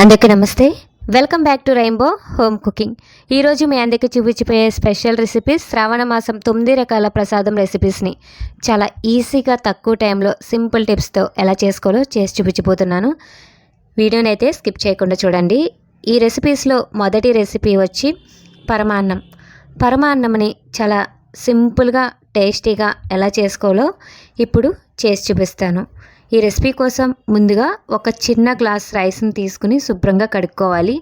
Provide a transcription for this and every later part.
అందరికీ నమస్తే. Welcome back to rainbow home cooking ఈరోజు మీ అందరికీ చూపించిపోయే స్పెషల్ రెసిపీస్ శ్రావణ మాసం తొమ్మిది రకాల ప్రసాదం రెసిపీస్ని చాలా ఈజీగా తక్కువ టైంలో సింపుల్ టిప్స్తో ఎలా చేసుకోవాలో చేసి చూపించిపోతున్నాను వీడియోని అయితే స్కిప్ చేయకుండా చూడండి. ఈ రెసిపీస్లో మొదటి రెసిపీ వచ్చి పరమాన్నం. పరమాన్నంని చాలా సింపుల్గా టేస్టీగా ఎలా చేసుకోవాలో ఇప్పుడు చేసి చూపిస్తాను. ఈ రెసిపీ కోసం ముందుగా ఒక చిన్న గ్లాస్ రైస్ని తీసుకుని శుభ్రంగా కడుక్కోవాలి.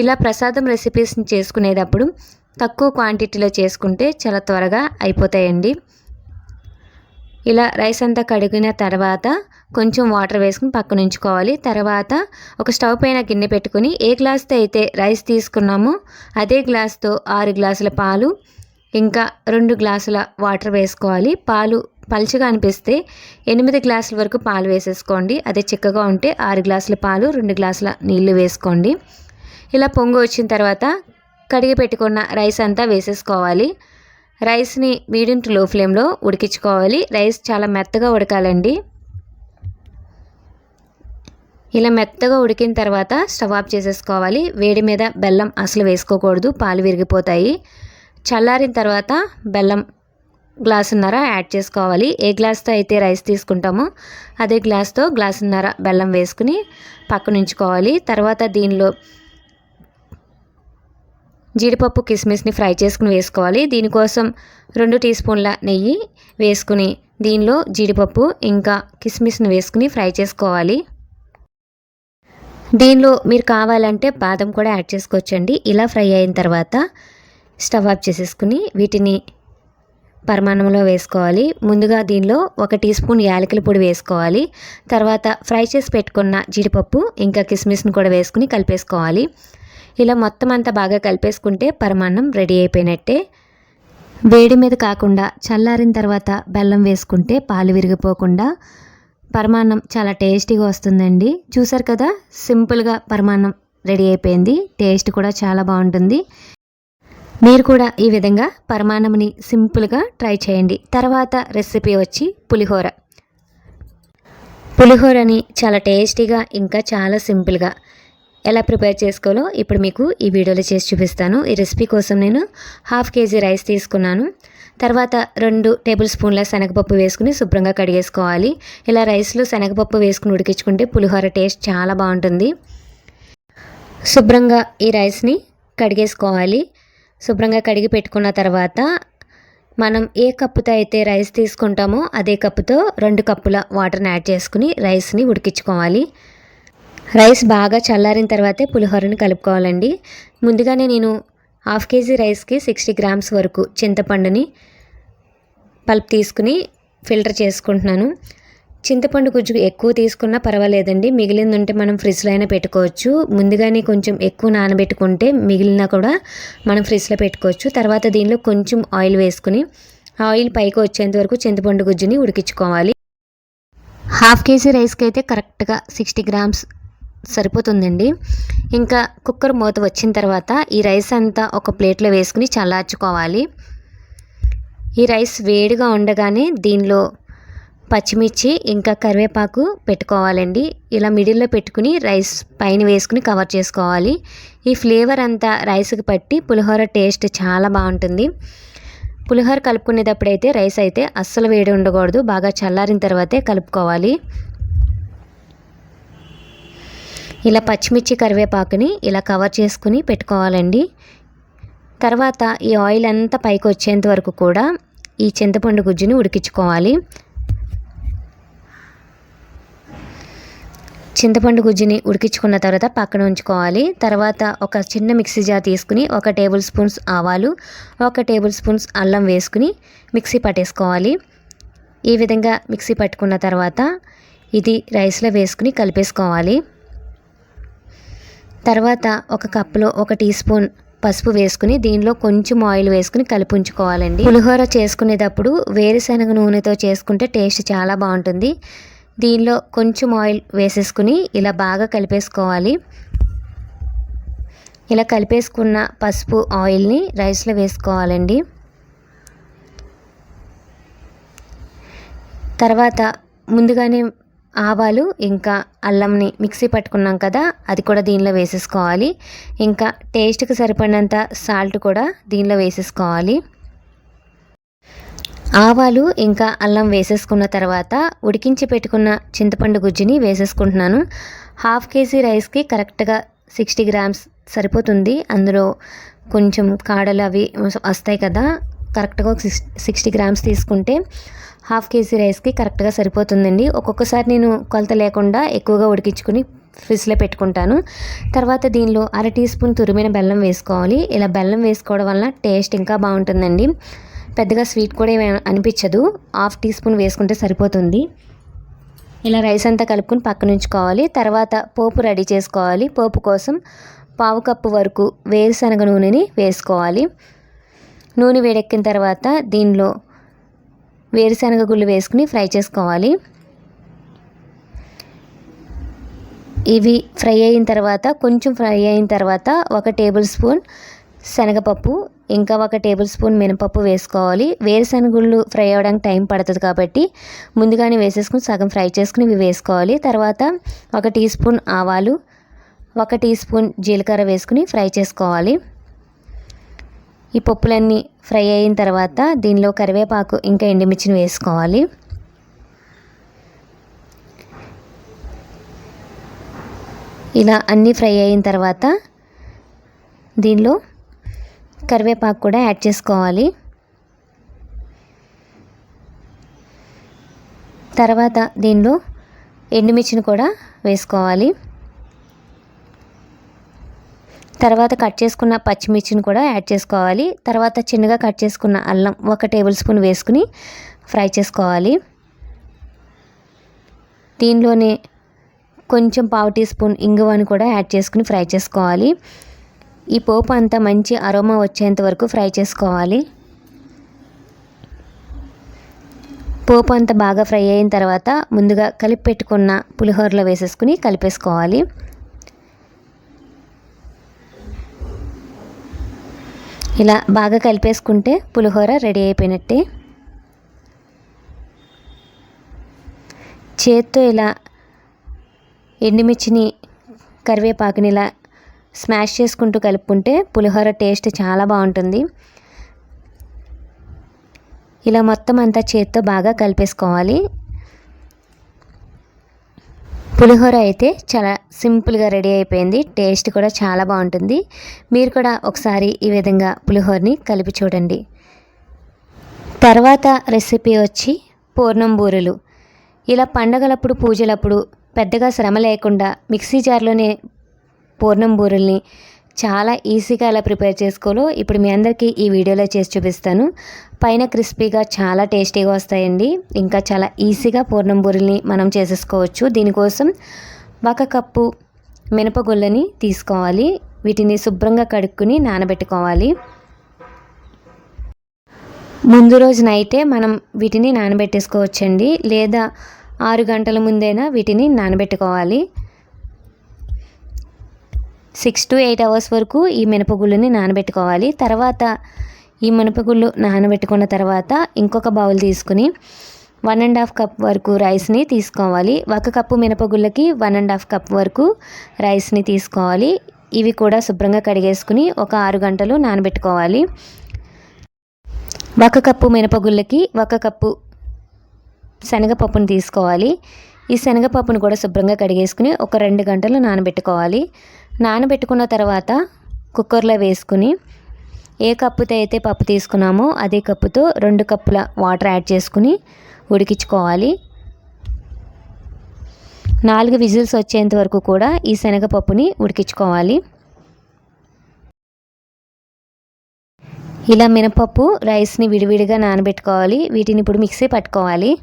ఇలా ప్రసాదం రెసిపీస్ని చేసుకునేటప్పుడు తక్కువ క్వాంటిటీలో చేసుకుంటే చాలా త్వరగా అయిపోతాయండి. ఇలా రైస్ అంతా కడిగిన తర్వాత కొంచెం వాటర్ వేసుకుని పక్కన ఉంచుకోవాలి. తర్వాత ఒక స్టవ్ పైన గిన్నె పెట్టుకుని ఏ గ్లాస్తో అయితే రైస్ తీసుకున్నామో అదే గ్లాస్తో ఆరు గ్లాసుల పాలు ఇంకా రెండు గ్లాసుల వాటర్ వేసుకోవాలి. పాలు పలుచగా అనిపిస్తే ఎనిమిది గ్లాసుల వరకు పాలు వేసేసుకోండి. అదే చిక్కగా ఉంటే ఆరు గ్లాసుల పాలు రెండు గ్లాసుల నీళ్ళు వేసుకోండి. ఇలా పొంగు వచ్చిన తర్వాత కడిగి పెట్టుకున్న రైస్ అంతా వేసేసుకోవాలి. రైస్ని మీడియం టు లో ఫ్లేమ్లో ఉడికించుకోవాలి. రైస్ చాలా మెత్తగా ఉడకాలండి. ఇలా మెత్తగా ఉడికిన తర్వాత స్టవ్ ఆఫ్ చేసేసుకోవాలి. వేడి మీద బెల్లం అసలు వేసుకోకూడదు. పాలు విరిగిపోతాయి. చల్లారిన తర్వాత బెల్లం గ్లాసున్నర యాడ్ చేసుకోవాలి. ఏ గ్లాస్తో అయితే రైస్ తీసుకుంటామో అదే గ్లాస్తో గ్లాసున్నర బెల్లం వేసుకుని పక్కన ఉంచుకోవాలి తర్వాత దీనిలో జీడిపప్పు కిస్మిస్ని ఫ్రై చేసుకుని వేసుకోవాలి. దీనికోసం రెండు టీ స్పూన్ల నెయ్యి వేసుకుని దీనిలో జీడిపప్పు ఇంకా కిస్మిస్ని వేసుకుని ఫ్రై చేసుకోవాలి. దీనిలో మీరు కావాలంటే బాదం కూడా యాడ్ చేసుకోవచ్చండి. ఇలా ఫ్రై అయిన తర్వాత స్టవ్ ఆఫ్ చేసేసుకుని వీటిని పరమాన్నంలో వేసుకోవాలి. ముందుగా దీనిలో ఒక టీ స్పూన్ యాలకుల పొడి వేసుకోవాలి. తర్వాత ఫ్రై చేసి పెట్టుకున్న జీడిపప్పు ఇంకా కిస్మిస్ని కూడా వేసుకుని కలిపేసుకోవాలి. ఇలా మొత్తం అంతా బాగా కలిపేసుకుంటే పరమాన్నం రెడీ అయిపోయినట్టే. వేడి మీద కాకుండా చల్లారిన తర్వాత బెల్లం వేసుకుంటే పాలు విరిగిపోకుండా పరమాన్నం చాలా టేస్టీగా వస్తుందండి. చూసారు కదా? సింపుల్గా పరమాన్నం రెడీ అయిపోయింది. టేస్ట్ కూడా చాలా బాగుంటుంది. మీరు కూడా ఈ విధంగా పరమాన్నముని సింపుల్గా ట్రై చేయండి. తర్వాత రెసిపీ వచ్చి పులిహోర. పులిహోరని చాలా టేస్టీగా ఇంకా చాలా సింపుల్గా ఎలా ప్రిపేర్ చేసుకోవాలో ఇప్పుడు మీకు ఈ వీడియోలో చేసి చూపిస్తాను. ఈ రెసిపీ కోసం నేను హాఫ్ కేజీ రైస్ తీసుకున్నాను. తర్వాత రెండు టేబుల్ స్పూన్ల శనగపప్పు వేసుకుని శుభ్రంగా కడిగేసుకోవాలి. ఇలా రైస్లో శనగపప్పు వేసుకుని ఉడికించుకుంటే పులిహోర టేస్ట్ చాలా బాగుంటుంది. శుభ్రంగా ఈ రైస్ని కడిగేసుకోవాలి. శుభ్రంగా కడిగి పెట్టుకున్న తర్వాత మనం ఏ కప్పుతో అయితే రైస్ తీసుకుంటామో అదే కప్పుతో రెండు కప్పుల వాటర్ని యాడ్ చేసుకుని రైస్ని ఉడికించుకోవాలి. రైస్ బాగా చల్లారిన తర్వాతే పులిహోరని కలుపుకోవాలండి. ముందుగానే నేను హాఫ్ కేజీ రైస్కి సిక్స్టీ గ్రామ్స్ వరకు చింతపండుని పల్ప్ తీసుకుని ఫిల్టర్ చేసుకుంటున్నాను. చింతపండు గుజ్జు ఎక్కువ తీసుకున్నా పర్వాలేదండి. మిగిలింది ఉంటే మనం ఫ్రిడ్జ్లో అయినా పెట్టుకోవచ్చు. ముందుగానే కొంచెం ఎక్కువ నానబెట్టుకుంటే మిగిలిన కూడా మనం ఫ్రిడ్జ్లో పెట్టుకోవచ్చు. తర్వాత దీనిలో కొంచెం ఆయిల్ వేసుకుని ఆయిల్ పైకి వచ్చేంత వరకు చింతపండు గుజ్జుని ఉడికించుకోవాలి. హాఫ్ కేజీ రైస్కి అయితే కరెక్ట్గా సిక్స్టీ గ్రామ్స్ సరిపోతుందండి. ఇంకా కుక్కర్ మూత వచ్చిన తర్వాత ఈ రైస్ అంతా ఒక ప్లేట్లో వేసుకుని చల్లార్చుకోవాలి. ఈ రైస్ వేడిగా ఉండగానే దీనిలో పచ్చిమిర్చి ఇంకా కరివేపాకు పెట్టుకోవాలండి. ఇలా మిడిల్లో పెట్టుకుని రైస్ పైన వేసుకుని కవర్ చేసుకోవాలి. ఈ ఫ్లేవర్ అంతా రైస్కి పట్టి పులిహోర టేస్ట్ చాలా బాగుంటుంది. పులిహోర కలుపుకునేటప్పుడైతే రైస్ అయితే అస్సలు వేడి ఉండకూడదు. బాగా చల్లారిన తర్వాతే కలుపుకోవాలి. ఇలా పచ్చిమిర్చి కరివేపాకుని ఇలా కవర్ చేసుకుని పెట్టుకోవాలండి. తర్వాత ఈ ఆయిల్ అంతా పైకి వచ్చేంత వరకు కూడా ఈ చింతపండు గుజ్జుని ఉడికించుకోవాలి. చింతపండు గుజ్జుని ఉడికించుకున్న తర్వాత పక్కన ఉంచుకోవాలి. తర్వాత ఒక చిన్న మిక్సీ జార్ తీసుకుని ఒక టేబుల్ స్పూన్స్ ఆవాలు ఒక టేబుల్ స్పూన్స్ అల్లం వేసుకుని మిక్సీ పట్టేసుకోవాలి. ఈ విధంగా మిక్సీ పట్టుకున్న తర్వాత ఇది రైస్లో వేసుకుని కలిపేసుకోవాలి. తర్వాత ఒక కప్పులో ఒక టీ స్పూన్ పసుపు వేసుకుని దీనిలో కొంచెం ఆయిల్ వేసుకుని కలిపి ఉంచుకోవాలండి పులిహోర చేసుకునేటప్పుడు వేరుశనగ నూనెతో చేసుకుంటే టేస్ట్ చాలా బాగుంటుంది. దీనిలో కొంచెం ఆయిల్ వేసేసుకుని ఇలా బాగా కలిపేసుకోవాలి. ఇలా కలిపేసుకున్న పసుపు ఆయిల్ని రైస్లో వేసుకోవాలండి. తర్వాత ముందుగానే ఆవాలు ఇంకా అల్లంని మిక్సీ పట్టుకున్నాం కదా అది కూడా దీనిలో వేసేసుకోవాలి. ఇంకా టేస్ట్కి సరిపడినంత సాల్ట్ కూడా దీనిలో వేసేసుకోవాలి. ఆవాలు ఇంకా అల్లం వేసేసుకున్న తర్వాత ఉడికించి పెట్టుకున్న చింతపండు గుజ్జుని వేసేసుకుంటున్నాను. హాఫ్ కేజీ రైస్కి కరెక్ట్గా సిక్స్టీ గ్రామ్స్ సరిపోతుంది. అందులో కొంచెం కాడలు అవి వస్తాయి కదా కరెక్ట్గా ఒక సిక్స్ సిక్స్టీ గ్రామ్స్ తీసుకుంటే హాఫ్ కేజీ రైస్కి కరెక్ట్గా సరిపోతుందండి. ఒక్కొక్కసారి నేను కొలత లేకుండా ఎక్కువగా ఉడికించుకుని ఫ్రిడ్జ్లో పెట్టుకుంటాను. తర్వాత దీనిలో అర టీ స్పూన్ తురిమిన బెల్లం వేసుకోవాలి. ఇలా బెల్లం వేసుకోవడం వల్ల టేస్ట్ ఇంకా బాగుంటుందండి. పెద్దగా స్వీట్ కూడా ఏమి అనిపించదు. హాఫ్ టీ స్పూన్ వేసుకుంటే సరిపోతుంది. ఇలా రైస్ అంతా కలుపుకొని పక్కన ఉంచుకోవాలి. తర్వాత పోపు రెడీ చేసుకోవాలి. పోపు కోసం పావు కప్పు వరకు వేరుశనగ నూనెని వేసుకోవాలి. నూనె వేడెక్కిన తర్వాత దీనిలో వేరుశనగ గుళ్ళు వేసుకుని ఫ్రై చేసుకోవాలి. ఇవి ఫ్రై అయిన తర్వాత కొంచెం ఫ్రై అయిన తర్వాత ఒక టేబుల్ స్పూన్ శనగపప్పు ఇంకా ఒక టేబుల్ స్పూన్ మినపప్పు వేసుకోవాలి. వేరుశనగుళ్ళు ఫ్రై అవ్వడానికి టైం పడుతుంది కాబట్టి ముందుగానే వేసేసుకుని సగం ఫ్రై చేసుకుని ఇవి వేసుకోవాలి. తర్వాత ఒక టీ స్పూన్ ఆవాలు ఒక టీ స్పూన్ జీలకర్ర వేసుకుని ఫ్రై చేసుకోవాలి. ఈ పప్పులన్నీ ఫ్రై అయిన తర్వాత దీనిలో కరివేపాకు ఇంకా ఎండుమిర్చిని వేసుకోవాలి. ఇలా అన్నీ ఫ్రై అయిన తర్వాత దీనిలో కరివేపాకు కూడా యాడ్ చేసుకోవాలి. తర్వాత దీనిలో ఎండుమిర్చిని కూడా వేసుకోవాలి. తర్వాత కట్ చేసుకున్న పచ్చిమిర్చిని కూడా యాడ్ చేసుకోవాలి. తర్వాత చిన్నగా కట్ చేసుకున్న అల్లం ఒక టేబుల్ స్పూన్ వేసుకుని ఫ్రై చేసుకోవాలి. దీనిలోనే కొంచెం పావు టీ స్పూన్ ఇంగువని కూడా యాడ్ చేసుకుని ఫ్రై చేసుకోవాలి. ఈ పోపు అంతా మంచి అరోమా వచ్చేంత వరకు ఫ్రై చేసుకోవాలి. పోపు అంతా బాగా ఫ్రై అయిన తర్వాత ముందుగా కలిపి పెట్టుకున్న పులిహోరలో వేసేసుకుని కలిపేసుకోవాలి. ఇలా బాగా కలిపేసుకుంటే పులిహోర రెడీ అయిపోయినట్టే. చేత్తో ఇలా ఎండుమిర్చిని కరివేపాకుని ఇలా స్మాష్ చేసుకుంటూ కలుపుకుంటే పులిహోర టేస్ట్ చాలా బాగుంటుంది. ఇలా మొత్తం అంతా చేత్తో బాగా కలిపేసుకోవాలి. పులిహోర అయితే చాలా సింపుల్గా రెడీ అయిపోయింది. టేస్ట్ కూడా చాలా బాగుంటుంది. మీరు కూడా ఒకసారి ఈ విధంగా పులిహోరని కలిపి చూడండి. తర్వాత రెసిపీ వచ్చి పూర్ణం బూరెలు. ఇలా పండగలప్పుడు పూజలప్పుడు పెద్దగా శ్రమ లేకుండా మిక్సీ జార్లోనే పూర్ణం బూరెల్ని చాలా ఈజీగా ఎలా ప్రిపేర్ చేసుకోవాలో ఇప్పుడు మీ అందరికీ ఈ వీడియోలో చేసి చూపిస్తాను. పైన క్రిస్పీగా చాలా టేస్టీగా వస్తాయండి. ఇంకా చాలా ఈజీగా పూర్ణం బూరెల్ని మనం చేసేసుకోవచ్చు. దీనికోసం ఒక కప్పు మినపగుళ్ళని తీసుకోవాలి. వీటిని శుభ్రంగా కడుక్కుని నానబెట్టుకోవాలి. ముందు రోజు నైటే మనం వీటిని నానబెట్టేసుకోవచ్చండి. లేదా ఆరు గంటల ముందైనా వీటిని నానబెట్టుకోవాలి. సిక్స్ టు ఎయిట్ అవర్స్ వరకు ఈ మినపగుళ్ళని నానబెట్టుకోవాలి. తర్వాత ఈ మినపగుళ్ళు నానబెట్టుకున్న తర్వాత ఇంకొక బౌల్ తీసుకుని వన్ అండ్ హాఫ్ కప్ వరకు రైస్ని తీసుకోవాలి. ఒక కప్పు మినపగుళ్ళకి వన్ అండ్ హాఫ్ కప్ వరకు రైస్ని తీసుకోవాలి. ఇవి కూడా శుభ్రంగా కడిగేసుకుని ఒక ఆరు గంటలు నానబెట్టుకోవాలి. ఒక కప్పు మినపగుళ్ళకి ఒక కప్పు శనగపప్పును తీసుకోవాలి. ఈ శనగపప్పును కూడా శుభ్రంగా కడిగేసుకుని ఒక రెండు గంటలు నానబెట్టుకోవాలి. నానబెట్టుకున్న తర్వాత కుక్కర్లో వేసుకుని ఏ కప్పుతో అయితే పప్పు తీసుకున్నామో అదే కప్పుతో రెండు కప్పుల వాటర్ యాడ్ చేసుకుని ఉడికించుకోవాలి. నాలుగు విజిల్స్ వచ్చేంత వరకు కూడా ఈ శనగపప్పుని ఉడికించుకోవాలి. ఇలా మినపప్పు రైస్ని విడివిడిగా నానబెట్టుకోవాలి. వీటిని ఇప్పుడు మిక్సీ పట్టుకోవాలి.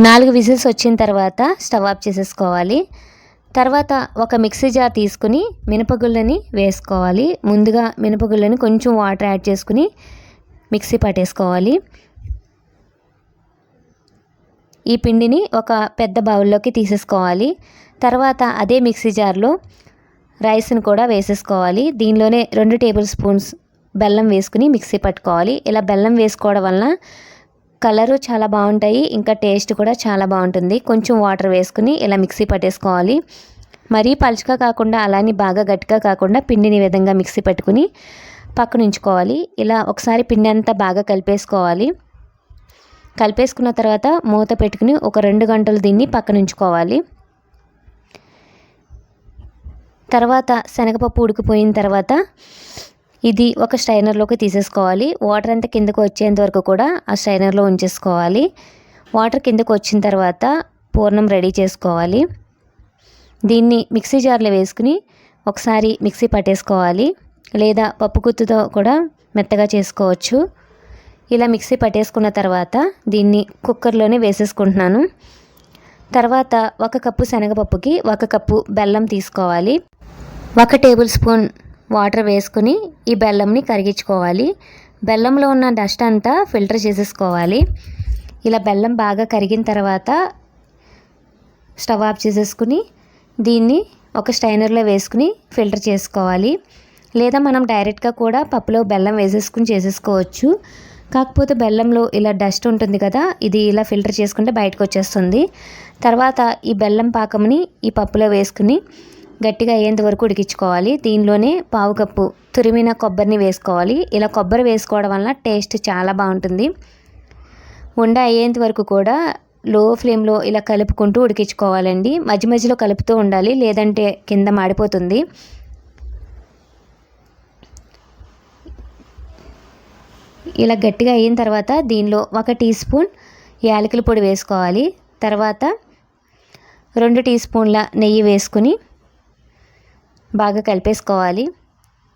నాలుగు విజిల్స్ వచ్చిన తర్వాత స్టవ్ ఆఫ్ చేసేసుకోవాలి. తర్వాత ఒక మిక్సీ జార్ తీసుకుని మినపగుళ్ళని వేసుకోవాలి. ముందుగా మినపగుళ్ళని కొంచెం వాటర్ యాడ్ చేసుకుని మిక్సీ పట్టేసుకోవాలి. ఈ పిండిని ఒక పెద్ద బౌల్లోకి తీసేసుకోవాలి. తర్వాత అదే మిక్సీ జార్లో రైస్ని కూడా వేసేసుకోవాలి. దీనిలోనే రెండు టేబుల్ స్పూన్స్ బెల్లం వేసుకుని మిక్సీ పట్టుకోవాలి. ఇలా బెల్లం వేసుకోవడం వలన కలరు చాలా బాగుంటాయి ఇంకా టేస్ట్ కూడా చాలా బాగుంటుంది. కొంచెం వాటర్ వేసుకుని ఇలా మిక్సీ పట్టేసుకోవాలి. మరీ పలుచగా కాకుండా అలానే బాగా గట్టిగా కాకుండా పిండిని విధంగా మిక్సీ పెట్టుకుని పక్కన ఉంచుకోవాలి. ఇలా ఒకసారి పిండి అంతా బాగా కలిపేసుకోవాలి. కలిపేసుకున్న తర్వాత మూత పెట్టుకుని ఒక రెండు గంటలు దీన్ని పక్కన ఉంచుకోవాలి. తర్వాత శనగపప్పు ఉడికిపోయిన తర్వాత ఇది ఒక స్ట్రైనర్లోకి తీసేసుకోవాలి. వాటర్ అంతా కిందకు వచ్చేంత వరకు కూడా ఆ స్ట్రైనర్లో ఉంచేసుకోవాలి. వాటర్ కిందకు వచ్చిన తర్వాత పూర్ణం రెడీ చేసుకోవాలి. దీన్ని మిక్సీ జార్లో వేసుకుని ఒకసారి మిక్సీ పట్టేసుకోవాలి. లేదా పప్పు గుత్తుతో కూడా మెత్తగా చేసుకోవచ్చు. ఇలా మిక్సీ పట్టేసుకున్న తర్వాత దీన్ని కుక్కర్లోనే వేసేసుకుంటున్నాను. తర్వాత ఒక కప్పు శనగపప్పుకి ఒక కప్పు బెల్లం తీసుకోవాలి. ఒక టేబుల్ స్పూన్ వాటర్ వేసుకుని ఈ బెల్లంని కరిగించుకోవాలి. బెల్లంలో ఉన్న డస్ట్ అంతా ఫిల్టర్ చేసేసుకోవాలి. ఇలా బెల్లం బాగా కరిగిన తర్వాత స్టవ్ ఆఫ్ చేసేసుకుని దీన్ని ఒక స్టైనర్లో వేసుకుని ఫిల్టర్ చేసుకోవాలి. లేదా మనం డైరెక్ట్గా కూడా పప్పులో బెల్లం వేసేసుకుని చేసేసుకోవచ్చు. కాకపోతే బెల్లంలో ఇలా డస్ట్ ఉంటుంది కదా ఇది ఇలా ఫిల్టర్ చేసుకుంటే బయటకు వచ్చేస్తుంది. తర్వాత ఈ బెల్లం పాకంని ఈ పప్పులో వేసుకుని గట్టిగా అయ్యేంత వరకు ఉడికించుకోవాలి. దీనిలోనే పావు కప్పు తురిమిన కొబ్బరిని వేసుకోవాలి. ఇలా కొబ్బరి వేసుకోవడం వల్ల టేస్ట్ చాలా బాగుంటుంది. ఉండ అయ్యేంత వరకు కూడా లో ఫ్లేమ్లో ఇలా కలుపుకుంటూ ఉడికించుకోవాలండి. మధ్య మధ్యలో కలుపుతూ ఉండాలి. లేదంటే కింద మాడిపోతుంది. ఇలా గట్టిగా అయిన తర్వాత దీనిలో ఒక టీ స్పూన్ యాలకుల పొడి వేసుకోవాలి. తర్వాత రెండు టీ స్పూన్ల నెయ్యి వేసుకుని బాగా కలిపేసుకోవాలి.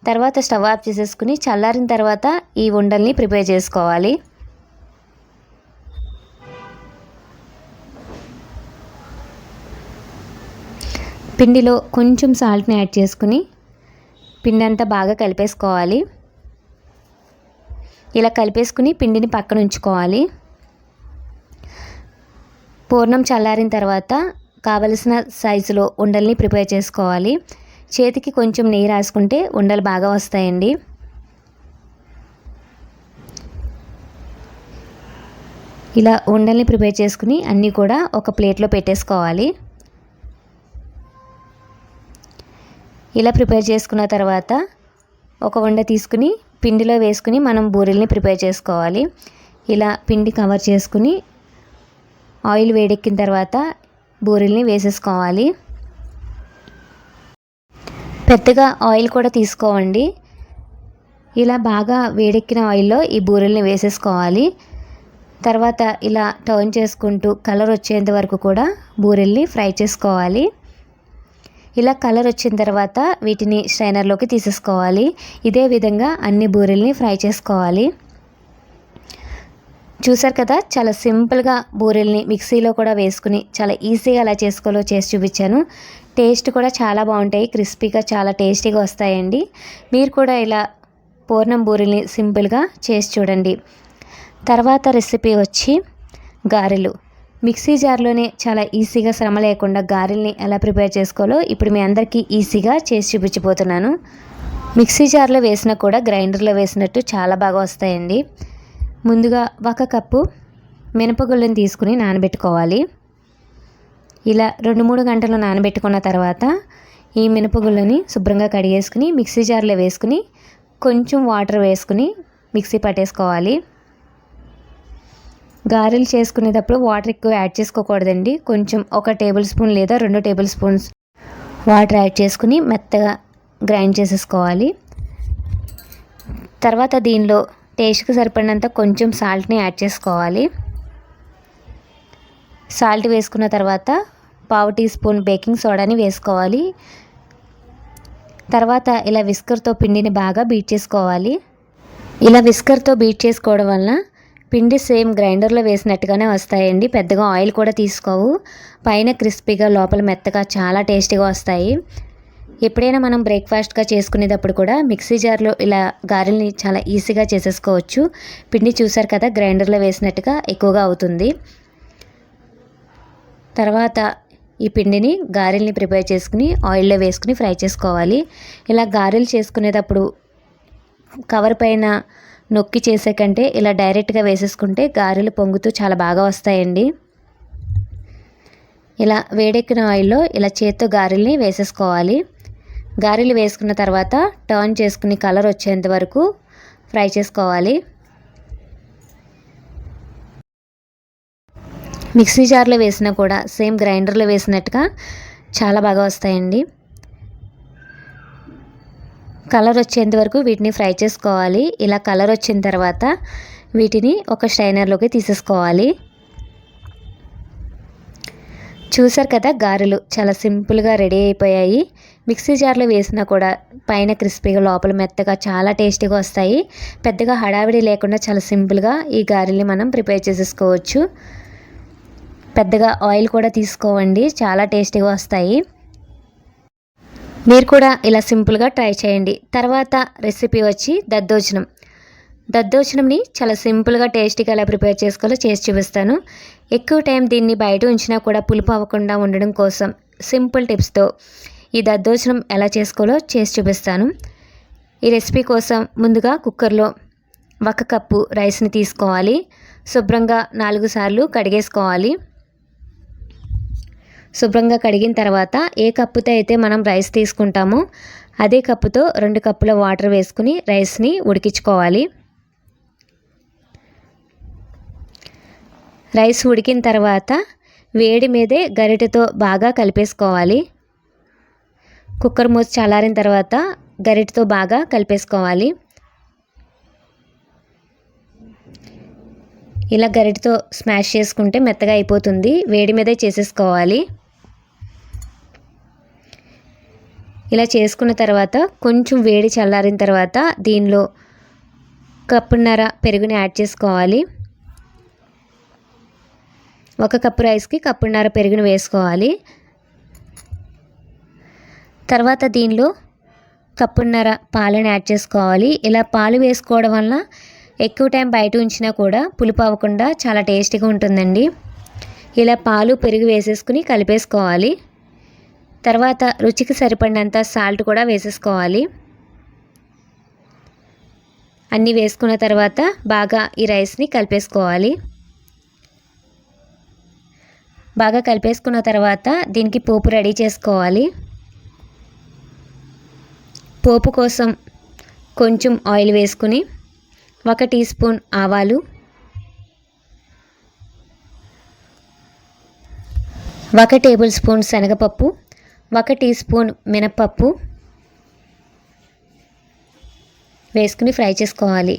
తర్వాత స్టవ్ ఆఫ్ చేసేసుకుని చల్లారిన తర్వాత ఈ ఉండల్ని ప్రిపేర్ చేసుకోవాలి. పిండిలో కొంచెం సాల్ట్ని యాడ్ చేసుకుని పిండి అంతా బాగా కలిపేసుకోవాలి. ఇలా కలిపేసుకుని పిండిని పక్కన ఉంచుకోవాలి. పూర్ణం చల్లారిన తర్వాత కావలసిన సైజులో ఉండల్ని ప్రిపేర్ చేసుకోవాలి. చేతికి కొంచెం నెయ్యి రాసుకుంటే ఉండలు బాగా వస్తాయండి. ఇలా ఉండల్ని ప్రిపేర్ చేసుకుని అన్నీ కూడా ఒక ప్లేట్లో పెట్టేసుకోవాలి. ఇలా ప్రిపేర్ చేసుకున్న తర్వాత ఒక వండ తీసుకుని పిండిలో వేసుకుని మనం బూరెల్ని ప్రిపేర్ చేసుకోవాలి. ఇలా పిండి కవర్ చేసుకుని ఆయిల్ వేడెక్కిన తర్వాత బూరెల్ని వేసేసుకోవాలి. పెద్దగా ఆయిల్ కూడా తీసుకోవండి. ఇలా బాగా వేడెక్కిన ఆయిల్లో ఈ బూరెల్ని వేసేసుకోవాలి. తర్వాత ఇలా టర్న్ చేసుకుంటూ కలర్ వచ్చేంత వరకు కూడా బూరెల్ని ఫ్రై చేసుకోవాలి. ఇలా కలర్ వచ్చిన తర్వాత వీటిని స్ట్రైనర్లోకి తీసేసుకోవాలి. ఇదే విధంగా అన్ని బూరెల్ని ఫ్రై చేసుకోవాలి. చూసారు కదా చాలా సింపుల్గా బూరెల్ని మిక్సీలో కూడా వేసుకుని చాలా ఈజీగా అలా చేసుకోవాలో చేసి చూపించాను. టేస్ట్ కూడా చాలా బాగుంటాయి క్రిస్పీగా చాలా టేస్టీగా వస్తాయండి. మీరు కూడా ఇలా పూర్ణం బూరిని సింపుల్గా చేసి చూడండి. తర్వాత రెసిపీ వచ్చి గారెలు. మిక్సీ జార్లోనే చాలా ఈజీగా శ్రమ లేకుండా గారెల్ని ఎలా ప్రిపేర్ చేసుకోవాలో ఇప్పుడు మీ అందరికీ ఈజీగా చేసి చూపించిపోతున్నాను మిక్సీ జార్లో వేసినా కూడా గ్రైండర్లో వేసినట్టు చాలా బాగా వస్తాయండి. ముందుగా ఒక కప్పు మినపగుళ్ళని తీసుకుని నానబెట్టుకోవాలి. ఇలా రెండు మూడు గంటలు నానబెట్టుకున్న తర్వాత ఈ మినపగుళ్ళని శుభ్రంగా కడిగేసుకుని మిక్సీ జార్లో వేసుకుని కొంచెం వాటర్ వేసుకుని మిక్సీ పట్టేసుకోవాలి. గారెలు చేసుకునేటప్పుడు వాటర్ ఎక్కువ యాడ్ చేసుకోకూడదండి. కొంచెం ఒక టేబుల్ స్పూన్ లేదా రెండు టేబుల్ స్పూన్స్ వాటర్ యాడ్ చేసుకుని మెత్తగా గ్రైండ్ చేసేసుకోవాలి. తర్వాత దీనిలో టేస్ట్కి సరిపడినంత కొంచెం సాల్ట్ని యాడ్ చేసుకోవాలి. సాల్ట్ వేసుకున్న తర్వాత పావు టీ స్పూన్ బేకింగ్ సోడాని వేసుకోవాలి. తర్వాత ఇలా విస్కర్తో పిండిని బాగా బీట్ చేసుకోవాలి. ఇలా విస్కర్తో బీట్ చేసుకోవడం వలన పిండి సేమ్ గ్రైండర్లో వేసినట్టుగానే వస్తాయండి. పెద్దగా ఆయిల్ కూడా తీసుకోవు. పైన క్రిస్పీగా లోపల మెత్తగా చాలా టేస్టీగా వస్తాయి. ఎప్పుడైనా మనం బ్రేక్ఫాస్ట్గా చేసుకునేటప్పుడు కూడా మిక్సీ జార్లో ఇలా గారెల్ని చాలా ఈజీగా చేసేసుకోవచ్చు. పిండి చూసారు కదా గ్రైండర్లో వేసినట్టుగా ఎక్కువగా అవుతుంది. తర్వాత ఈ పిండిని గారెల్ని ప్రిపేర్ చేసుకుని ఆయిల్లో వేసుకుని ఫ్రై చేసుకోవాలి. ఇలా గారెలు చేసుకునేటప్పుడు కవర్ పైన నొక్కి చేసే కంటే ఇలా డైరెక్ట్గా వేసేసుకుంటే గారెలు పొంగుతూ చాలా బాగా వస్తాయండి. ఇలా వేడెక్కిన ఆయిల్లో ఇలా చేత్తో గారెల్ని వేసేసుకోవాలి. గారెలు వేసుకున్న తర్వాత టర్న్ చేసుకుని కలర్ వచ్చేంత వరకు ఫ్రై చేసుకోవాలి. మిక్సీ జార్లో వేసినా కూడా సేమ్ గ్రైండర్లో వేసినట్టుగా చాలా బాగా వస్తాయండి. కలర్ వచ్చేంత వరకు వీటిని ఫ్రై చేసుకోవాలి. ఇలా కలర్ వచ్చిన తర్వాత వీటిని ఒక స్ట్రైనర్లోకి తీసేసుకోవాలి. చూసారు కదా గారెలు చాలా సింపుల్గా రెడీ అయిపోయాయి. మిక్సీ జార్లో వేసినా కూడా పైన క్రిస్పీగా లోపల మెత్తగా చాలా టేస్టీగా వస్తాయి. పెద్దగా హడావిడి లేకుండా చాలా సింపుల్గా ఈ గారెల్ని మనం ప్రిపేర్ చేసేసుకోవచ్చు. పెద్దగా ఆయిల్ కూడా తీసుకోవండి. చాలా టేస్టీగా వస్తాయి. మీరు కూడా ఇలా సింపుల్గా ట్రై చేయండి. తర్వాత రెసిపీ వచ్చి దద్దోజనం. దద్దోజనంని చాలా సింపుల్గా టేస్టీగా ఎలా ప్రిపేర్ చేసుకోవాలో చేసి చూపిస్తాను. ఎక్కువ టైం దీన్ని బయట ఉంచినా కూడా పులుపు అవ్వకుండా ఉండడం కోసం సింపుల్ టిప్స్తో ఈ దద్దోజనం ఎలా చేసుకోవాలో చేసి చూపిస్తాను. ఈ రెసిపీ కోసం ముందుగా కుక్కర్లో ఒక కప్పు రైస్ని తీసుకోవాలి. శుభ్రంగా నాలుగు సార్లు కడిగేసుకోవాలి. శుభ్రంగా కడిగిన తర్వాత ఏ కప్పుతో అయితే మనం రైస్ తీసుకుంటామో అదే కప్పుతో రెండు కప్పుల వాటర్ వేసుకుని రైస్ని ఉడికించుకోవాలి. రైస్ ఉడికిన తర్వాత వేడి మీదే గరిటెతో బాగా కలిపేసుకోవాలి. కుక్కర్ మూసి చల్లారిన తర్వాత గరిటెతో బాగా కలిపేసుకోవాలి. ఇలా గరిటెతో స్మాష్ చేసుకుంటే మెత్తగా అయిపోతుంది. వేడి మీదే చేసేసుకోవాలి. ఇలా చేసుకున్న తర్వాత కొంచెం వేడి చల్లారిన తర్వాత దీనిలో కప్పున్నర పెరుగుని యాడ్ చేసుకోవాలి. ఒక కప్పు రైస్కి కప్పున్నర పెరుగుని వేసుకోవాలి. తర్వాత దీనిలో కప్పున్నర పాలను యాడ్ చేసుకోవాలి. ఇలా పాలు వేసుకోవడం వల్ల ఎక్కువ టైం బయట ఉంచినా కూడా పులుపు అవ్వకుండా చాలా టేస్టీగా ఉంటుందండి. ఇలా పాలు పెరుగు వేసేసుకుని కలిపేసుకోవాలి. తర్వాత రుచికి సరిపడినంత సాల్ట్ కూడా వేసేసుకోవాలి. అన్నీ వేసుకున్న తర్వాత బాగా ఈ రైస్ని కలిపేసుకోవాలి. బాగా కలిపేసుకున్న తర్వాత దీనికి పోపు రెడీ చేసుకోవాలి. పోపు కోసం కొంచెం ఆయిల్ వేసుకుని ఒక టీ స్పూన్ ఆవాలు ఒక టేబుల్ స్పూన్ శనగపప్పు ఒక టీ స్పూన్ మినప్పప్పు వేసుకుని ఫ్రై చేసుకోవాలి.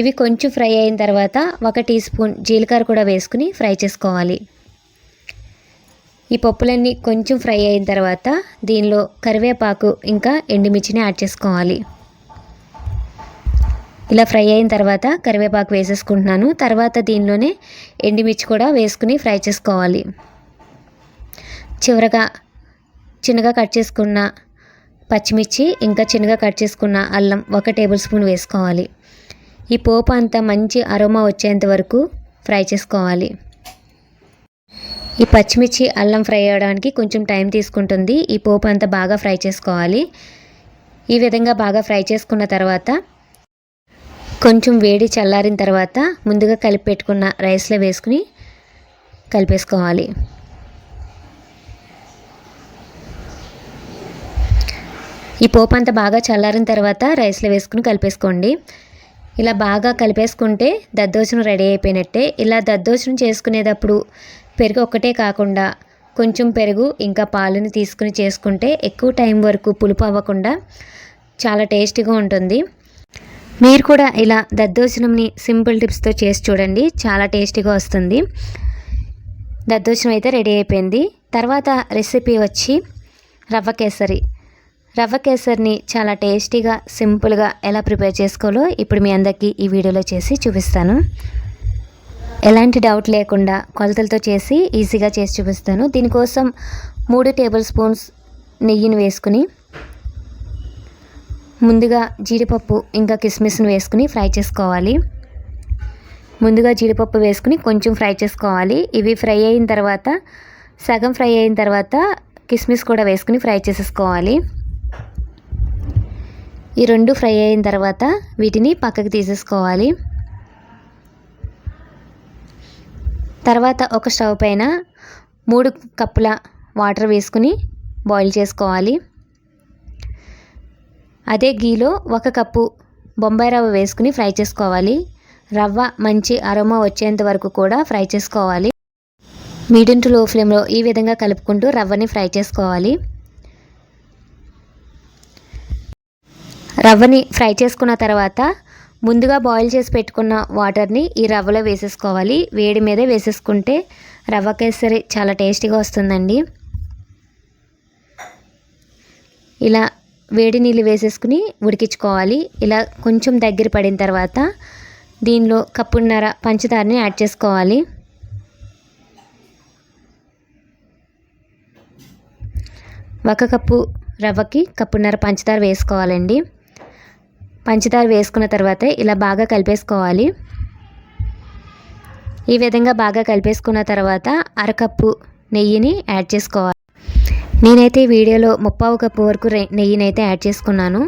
ఇవి కొంచెం ఫ్రై అయిన తర్వాత ఒక టీ స్పూన్ జీలకర్ర కూడా వేసుకుని ఫ్రై చేసుకోవాలి. ఈ పప్పులన్నీ కొంచెం ఫ్రై అయిన తర్వాత దీనిలో కరివేపాకు ఇంకా ఎండుమిర్చిని యాడ్ చేసుకోవాలి. ఇలా ఫ్రై అయిన తర్వాత కరివేపాకు వేసేసుకుంటున్నాను. తర్వాత దీనిలోనే ఎండుమిర్చి కూడా వేసుకుని ఫ్రై చేసుకోవాలి. చివరగా చిన్నగా కట్ చేసుకున్న పచ్చిమిర్చి ఇంకా చిన్నగా కట్ చేసుకున్న అల్లం ఒక టేబుల్ స్పూన్ వేసుకోవాలి. ఈ పోపు అంతా మంచి అరోమా వచ్చేంత వరకు ఫ్రై చేసుకోవాలి. ఈ పచ్చిమిర్చి అల్లం ఫ్రై అవ్వడానికి కొంచెం టైం తీసుకుంటుంది. ఈ పోపు అంతా బాగా ఫ్రై చేసుకోవాలి. ఈ విధంగా బాగా ఫ్రై చేసుకున్న తర్వాత కొంచెం వేడి చల్లారిన తర్వాత ముందుగా కలిపి పెట్టుకున్న రైస్లో వేసుకుని కలిపేసుకోవాలి. ఈ పోపు అంతా బాగా చల్లారిన తర్వాత రైస్లో వేసుకుని కలిపేసుకోండి. ఇలా బాగా కలిపేసుకుంటే దద్దోజనం రెడీ అయిపోయినట్టే. ఇలా దద్దోజనం చేసుకునేటప్పుడు పెరుగు ఒక్కటే కాకుండా కొంచెం పెరుగు ఇంకా పాలను తీసుకుని చేసుకుంటే ఎక్కువ టైం వరకు పులుపు అవ్వకుండా చాలా టేస్టీగా ఉంటుంది. మీరు కూడా ఇలా దద్దోజనంని సింపుల్ టిప్స్తో చేసి చూడండి చాలా టేస్టీగా వస్తుంది. దద్దోజనం అయితే రెడీ అయిపోయింది. తర్వాత రెసిపీ వచ్చి రవ్వ కేసరి. రవ్వ కేసరిని చాలా టేస్టీగా సింపుల్గా ఎలా ప్రిపేర్ చేసుకోవాలో ఇప్పుడు మీ అందరికీ ఈ వీడియోలో చేసి చూపిస్తాను. ఎలాంటి డౌట్ లేకుండా కొలతలతో చేసి ఈజీగా చేసి చూపిస్తాను. దీనికోసం మూడు టేబుల్ స్పూన్స్ నెయ్యిని వేసుకుని ముందుగా జీడిపప్పు ఇంకా కిస్మిస్ని వేసుకుని ఫ్రై చేసుకోవాలి. ముందుగా జీడిపప్పు వేసుకుని కొంచెం ఫ్రై చేసుకోవాలి. ఇవి ఫ్రై అయిన తర్వాత సగం ఫ్రై అయిన తర్వాత కిస్మిస్ కూడా వేసుకుని ఫ్రై చేసేసుకోవాలి. ఈ రెండు ఫ్రై అయిన తర్వాత వీటిని పక్కకు తీసేసుకోవాలి. తర్వాత ఒక స్టవ్ పైన మూడు కప్పుల వాటర్ వేసుకుని బాయిల్ చేసుకోవాలి. అదే గీలో ఒక కప్పు బొంబాయి రవ్వ వేసుకుని ఫ్రై చేసుకోవాలి. రవ్వ మంచి అరోమా వచ్చేంత వరకు కూడా ఫ్రై చేసుకోవాలి. మీడియం టు లో ఫ్లేమ్లో ఈ విధంగా కలుపుకుంటూ రవ్వని ఫ్రై చేసుకోవాలి. రవ్వని ఫ్రై చేసుకున్న తర్వాత ముందుగా బాయిల్ చేసి పెట్టుకున్న వాటర్ని ఈ రవ్వలో వేసేసుకోవాలి. వేడి మీదే వేసేసుకుంటే రవ్వ కేసరి చాలా టేస్టీగా వస్తుందండి. ఇలా వేడి నీళ్ళు వేసేసుకుని ఉడికించుకోవాలి. ఇలా కొంచెం దగ్గర పడిన తర్వాత దీనిలో కప్పున్నర పంచదారని యాడ్ చేసుకోవాలి. ఒక కప్పు రవ్వకి కప్పున్నర పంచదార వేసుకోవాలండి. పంచదార వేసుకున్న తర్వాత ఇలా బాగా కలిపేసుకోవాలి. ఈ విధంగా బాగా కలిపేసుకున్న తర్వాత అరకప్పు నెయ్యిని యాడ్ చేసుకోవాలి. నేనైతే ఈ వీడియోలో ముప్పావు కప్పు వరకు నెయ్యిని అయితే యాడ్ చేసుకున్నాను.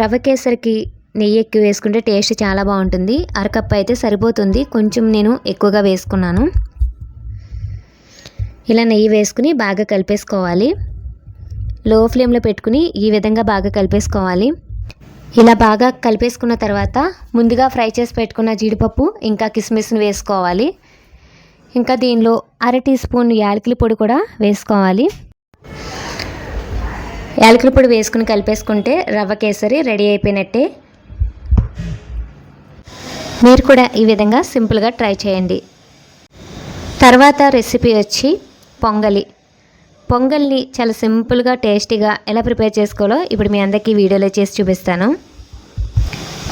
రవ్వ కేసరికి నెయ్యి ఎక్కువ వేసుకుంటే టేస్ట్ చాలా బాగుంటుంది. అరకప్పు అయితే సరిపోతుంది. కొంచెం నేను ఎక్కువగా వేసుకున్నాను. ఇలా నెయ్యి వేసుకుని బాగా కలిపేసుకోవాలి. లో ఫ్లేమ్లో పెట్టుకుని ఈ విధంగా బాగా కలిపేసుకోవాలి. ఇలా బాగా కలిపేసుకున్న తర్వాత ముందుగా ఫ్రై చేసి పెట్టుకున్న జీడిపప్పు ఇంకా కిస్మిస్ని వేసుకోవాలి. ఇంకా దీనిలో అర టీ స్పూన్ యాలకుల పొడి కూడా వేసుకోవాలి. యాలకుల పొడి వేసుకుని కలిపేసుకుంటే రవ్వ కేసరి రెడీ అయిపోయినట్టే. మీరు కూడా ఈ విధంగా సింపుల్గా ట్రై చేయండి. తర్వాత రెసిపీ వచ్చి పొంగలి. పొంగల్ని చాలా సింపుల్గా టేస్టీగా ఎలా ప్రిపేర్ చేసుకోవాలో ఇప్పుడు మీ అందరికీ వీడియోలో చేసి చూపిస్తాను.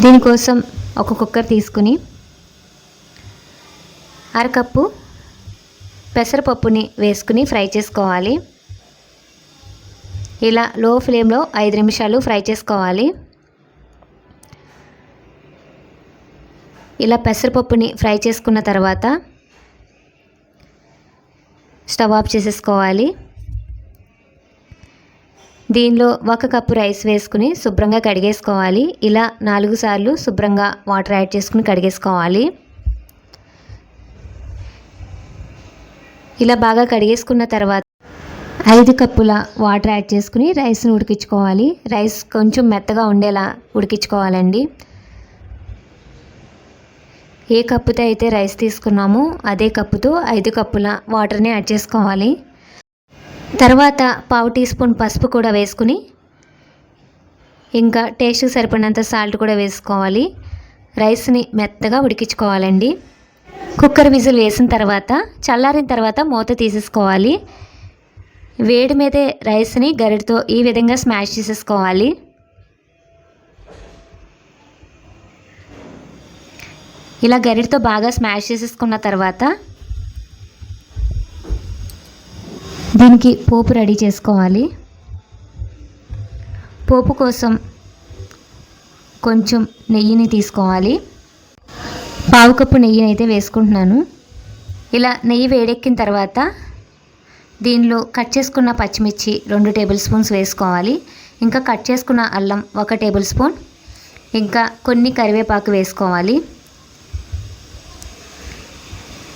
దీనికోసం ఒక కుక్కర్ తీసుకుని అరకప్పు పెసరపప్పుని వేసుకుని ఫ్రై చేసుకోవాలి. ఇలా లో ఫ్లేమ్లో ఐదు నిమిషాలు ఫ్రై చేసుకోవాలి. ఇలా పెసరపప్పుని ఫ్రై చేసుకున్న తర్వాత స్టవ్ ఆఫ్ చేసేసుకోవాలి. దీనిలో ఒక కప్పు రైస్ వేసుకుని శుభ్రంగా కడిగేసుకోవాలి. ఇలా నాలుగు సార్లు శుభ్రంగా వాటర్ యాడ్ చేసుకుని కడిగేసుకోవాలి. ఇలా బాగా కడిగేసుకున్న తర్వాత ఐదు కప్పుల వాటర్ యాడ్ చేసుకుని రైస్ని ఉడికించుకోవాలి. రైస్ కొంచెం మెత్తగా ఉండేలా ఉడికించుకోవాలండి. ఏ కప్పుతో అయితే రైస్ తీసుకున్నామో అదే కప్పుతో ఐదు కప్పుల వాటర్ని యాడ్ చేసుకోవాలి. తర్వాత పావు టీ స్పూన్ పసుపు కూడా వేసుకుని ఇంకా టేస్ట్కి సరిపడినంత సాల్ట్ కూడా వేసుకోవాలి. రైస్ని మెత్తగా ఉడికించుకోవాలండి. కుక్కర్ విజిల్ వేసిన తర్వాత చల్లారిన తర్వాత మూత తీసేసుకోవాలి. వేడి మీదే రైస్ని గరిటతో ఈ విధంగా స్మాష్ చేసేసుకోవాలి. ఇలా గరిటతో బాగా స్మాష్ చేసేసుకున్న తర్వాత దీనికి పోపు రెడీ చేసుకోవాలి. పోపు కోసం కొంచెం నెయ్యిని తీసుకోవాలి. పావు కప్పు నెయ్యిని అయితే వేసుకుంటున్నాను. ఇలా నెయ్యి వేడెక్కిన తర్వాత దీనిలో కట్ చేసుకున్న పచ్చిమిర్చి రెండు టేబుల్ స్పూన్స్ వేసుకోవాలి. ఇంకా కట్ చేసుకున్న అల్లం ఒక టేబుల్ స్పూన్. ఇంకా కొన్ని కరివేపాకు వేసుకోవాలి.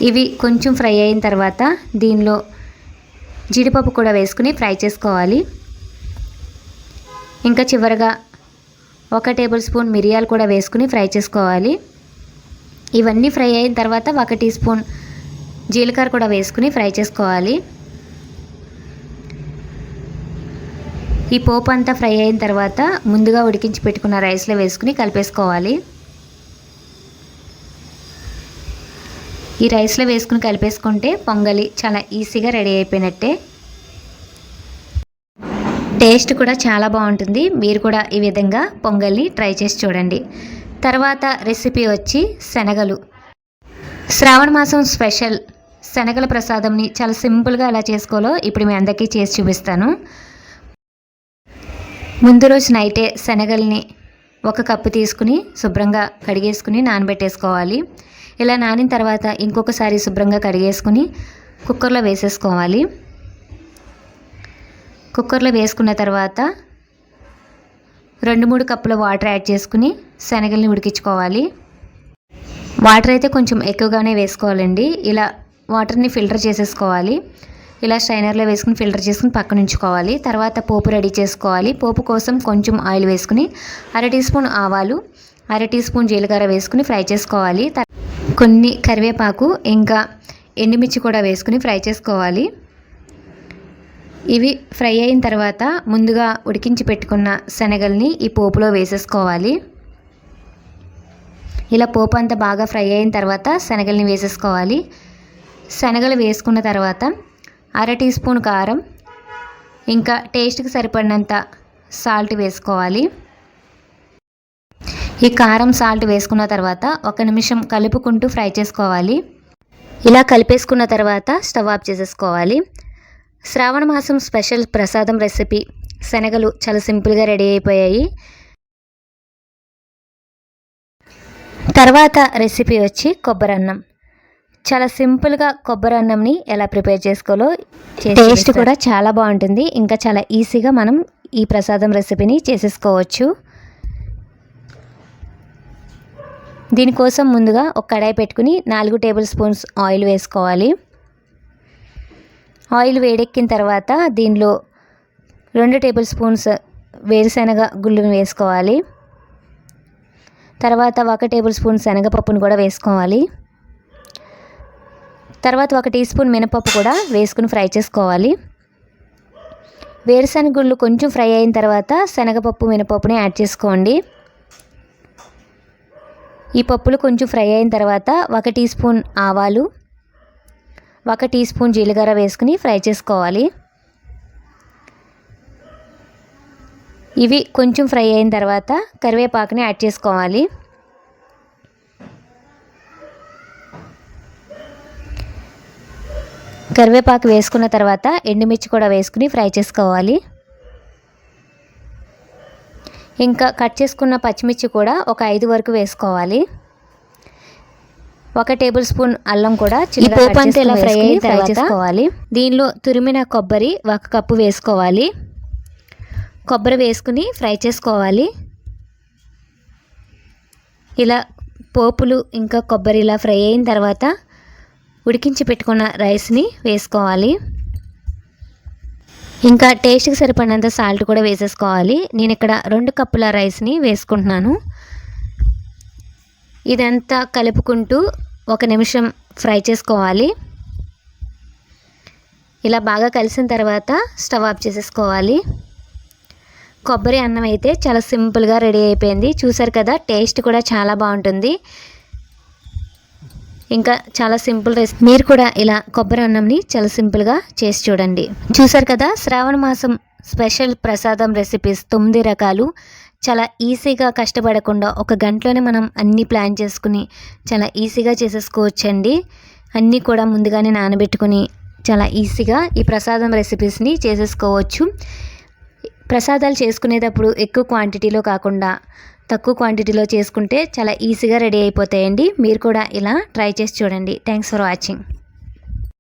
ఇవి కొంచెం ఫ్రై అయిన తర్వాత దీనిలో జీడిపప్పు కూడా వేసుకుని ఫ్రై చేసుకోవాలి. ఇంకా చివరగా ఒక టేబుల్ స్పూన్ మిరియాలు కూడా వేసుకుని ఫ్రై చేసుకోవాలి. ఇవన్నీ ఫ్రై అయిన తర్వాత ఒక టీ స్పూన్ జీలకర్ర కూడా వేసుకుని ఫ్రై చేసుకోవాలి. ఈ పోపు అంతా ఫ్రై అయిన తర్వాత ముందుగా ఉడికించి పెట్టుకున్న రైస్లో వేసుకుని కలిపేసుకోవాలి. ఈ రైస్లో వేసుకుని కలిపేసుకుంటే పొంగలి చాలా ఈజీగా రెడీ అయిపోయినట్టే. టేస్ట్ కూడా చాలా బాగుంటుంది. మీరు కూడా ఈ విధంగా పొంగల్ని ట్రై చేసి చూడండి. తర్వాత రెసిపీ వచ్చి శనగలు. శ్రావణ మాసం స్పెషల్. శనగల ప్రసాదంని చాలా సింపుల్గా ఎలా చేసుకోవాలో ఇప్పుడు మీ అందరికీ చేసి చూపిస్తాను. ముందు రోజు నైటే శనగల్ని ఒక కప్పు తీసుకుని శుభ్రంగా కడిగేసుకుని నానబెట్టేసుకోవాలి. ఇలా నానిన తర్వాత ఇంకొకసారి శుభ్రంగా కడిగేసుకుని కుక్కర్లో వేసేసుకోవాలి. కుక్కర్లో వేసుకున్న తర్వాత రెండు మూడు కప్పుల వాటర్ యాడ్ చేసుకుని శనగల్ని ఉడికించుకోవాలి. వాటర్ అయితే కొంచెం ఎక్కువగానే వేసుకోవాలండి. ఇలా వాటర్ని ఫిల్టర్ చేసేసుకోవాలి. ఇలా స్ట్రైనర్లో వేసుకుని ఫిల్టర్ చేసుకుని పక్కన ఉంచుకోవాలి. తర్వాత పోపు రెడీ చేసుకోవాలి. పోపు కోసం కొంచెం ఆయిల్ వేసుకుని అర టీ స్పూన్ ఆవాలు అర టీ స్పూన్ జీలకర్ర వేసుకుని ఫ్రై చేసుకోవాలి. కొన్ని కరివేపాకు ఇంకా ఎండుమిర్చి కూడా వేసుకుని ఫ్రై చేసుకోవాలి. ఇవి ఫ్రై అయిన తర్వాత ముందుగా ఉడికించి పెట్టుకున్న శనగల్ని ఈ పోపులో వేసేసుకోవాలి. ఇలా పోపు అంతా బాగా ఫ్రై అయిన తర్వాత శనగల్ని వేసేసుకోవాలి. శనగలు వేసుకున్న తర్వాత అర టీ స్పూన్ కారం ఇంకా టేస్ట్కి సరిపడినంత సాల్ట్ వేసుకోవాలి. ఈ కారం సాల్ట్ వేసుకున్న తర్వాత ఒక నిమిషం కలుపుకుంటూ ఫ్రై చేసుకోవాలి. ఇలా కలిపేసుకున్న తర్వాత స్టవ్ ఆఫ్ చేసేసుకోవాలి. శ్రావణ మాసం స్పెషల్ ప్రసాదం రెసిపీ. శనగలు చాలా సింపుల్గా రెడీ అయిపోయాయి. తర్వాత రెసిపీ వచ్చి కొబ్బరి అన్నం. చాలా సింపుల్గా కొబ్బరి అన్నంని ఎలా ప్రిపేర్ చేసుకోవాలో టేస్ట్ కూడా చాలా బాగుంటుంది. ఇంకా చాలా ఈజీగా మనం ఈ ప్రసాదం రెసిపీని చేసేసుకోవచ్చు. దీనికోసం ముందుగా ఒక కడాయి పెట్టుకుని నాలుగు టేబుల్ స్పూన్స్ ఆయిల్ వేసుకోవాలి. ఆయిల్ వేడెక్కిన తర్వాత దీనిలో రెండు టేబుల్ స్పూన్స్ వేరుశనగ గుళ్ళును వేసుకోవాలి. తర్వాత ఒక టేబుల్ స్పూన్ శనగపప్పును కూడా వేసుకోవాలి. తర్వాత ఒక టీ స్పూన్ మినపప్పు కూడా వేసుకుని ఫ్రై చేసుకోవాలి. వేరుశనగ గుళ్ళు కొంచెం ఫ్రై అయిన తర్వాత శనగపప్పు మినపప్పుని యాడ్ చేసుకోండి. ఈ పప్పులు కొంచెం ఫ్రై అయిన తర్వాత ఒక టీ స్పూన్ ఆవాలు ఒక టీ స్పూన్ జీలకర్ర వేసుకుని ఫ్రై చేసుకోవాలి. ఇవి కొంచెం ఫ్రై అయిన తర్వాత కరివేపాకుని యాడ్ చేసుకోవాలి. కరివేపాకు వేసుకున్న తర్వాత ఎండుమిర్చి కూడా వేసుకుని ఫ్రై చేసుకోవాలి. ఇంకా కట్ చేసుకున్న పచ్చిమిర్చి కూడా ఒక ఐదు వరకు వేసుకోవాలి. ఒక టేబుల్ స్పూన్ అల్లం కూడా ఇలా ఫ్రై అయిన ఫ్రై చేసుకోవాలి. దీనిలో తురిమిన కొబ్బరి ఒక కప్పు వేసుకోవాలి. కొబ్బరి వేసుకుని ఫ్రై చేసుకోవాలి. ఇలా పోపులు ఇంకా కొబ్బరి ఇలా ఫ్రై అయిన తర్వాత ఉడికించి పెట్టుకున్న రైస్ని వేసుకోవాలి. ఇంకా టేస్ట్కి సరిపడినంత సాల్ట్ కూడా వేసేసుకోవాలి. నేను ఇక్కడ రెండు కప్పుల రైస్ని వేసుకుంటున్నాను. ఇదంతా కలుపుకుంటూ ఒక నిమిషం ఫ్రై చేసుకోవాలి. ఇలా బాగా కలిసిన తర్వాత స్టవ్ ఆఫ్ చేసేసుకోవాలి. కొబ్బరి అన్నం అయితే చాలా సింపుల్గా రెడీ అయిపోయింది. చూసారు కదా టేస్ట్ కూడా చాలా బాగుంటుంది. ఇంకా చాలా సింపుల్ రెసిపీ మీరు కూడా ఇలా కొబ్బరి అన్నంని చాలా సింపుల్గా చేసి చూడండి. చూసారు కదా శ్రావణ మాసం స్పెషల్ ప్రసాదం రెసిపీస్ తొమ్మిది రకాలు. చాలా ఈజీగా కష్టపడకుండా ఒక గంటలోనే మనం అన్నీ ప్లాన్ చేసుకుని చాలా ఈజీగా చేసేసుకోవచ్చండి. అన్నీ కూడా ముందుగానే నానబెట్టుకుని చాలా ఈజీగా ఈ ప్రసాదం రెసిపీస్ని చేసేసుకోవచ్చు. ప్రసాదాలు చేసుకునేటప్పుడు ఎక్కువ క్వాంటిటీలో కాకుండా తక్కువ క్వాంటిటీలో చేసుకుంటే చాలా ఈజీగా రెడీ అయిపోతాయండి. మీరు కూడా ఇలా ట్రై చేసి చూడండి. Thanks for watching